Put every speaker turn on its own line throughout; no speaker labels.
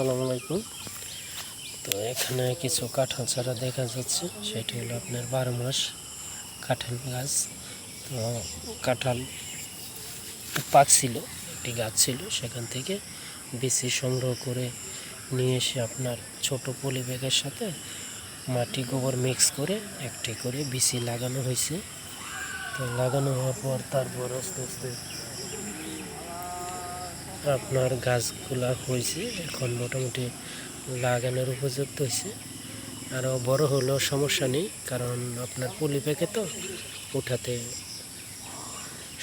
আসসালামু আলাইকুম। তো এখানে কিছু কাঁঠাল ছাড়া দেখা যাচ্ছে, সেটি হলো আপনার বারো মাস কাঁঠাল গাছ। তো কাঁঠাল পাকছিল একটি গাছ ছিল, সেখান থেকে বিচি সংগ্রহ করে নিয়ে এসে আপনার ছোট পলি ব্যাগের সাথে মাটি গোবর মিক্স করে একটি করে বিচি লাগানো হয়েছে। তো লাগানো হওয়ার পর তারপর আস্তে আস্তে আপনার গাছগুলা হয়েছে, এখন মোটামুটি লাগানোর উপযুক্ত হয়েছে। আরও বড় হলেও সমস্যা নেই, কারণ আপনার পলি প্যাকে তো, উঠাতে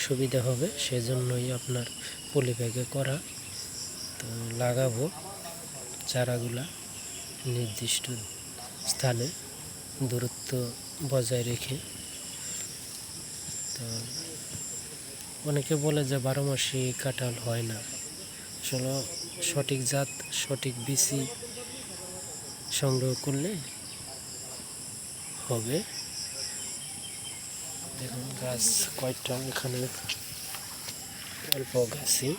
সুবিধা হবে, সেজন্যই আপনার পলি প্যাকে করা। তো লাগাবো চারাগুলা নির্দিষ্ট স্থানে দূরত্ব বজায় রেখে। তো অনেকে বলে যে বারো মাসি কাঁঠাল হয় না। আসলে সঠিক জাত, সঠিক বিচি সংগ্রহ করলে হবে। দেখুন, গাছ কয়েকটা এখানে? অল্প গাছই।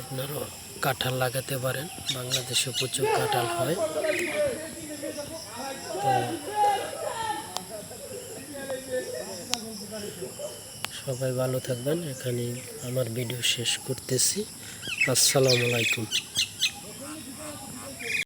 আপনারও কাঁঠাল লাগাতে পারেন। বাংলাদেশে প্রচুর কাঁঠাল হয়। তো সবাই ভালো থাকবেন। এখানে আমার ভিডিও শেষ করতেছি। আসসালামু আলাইকুম।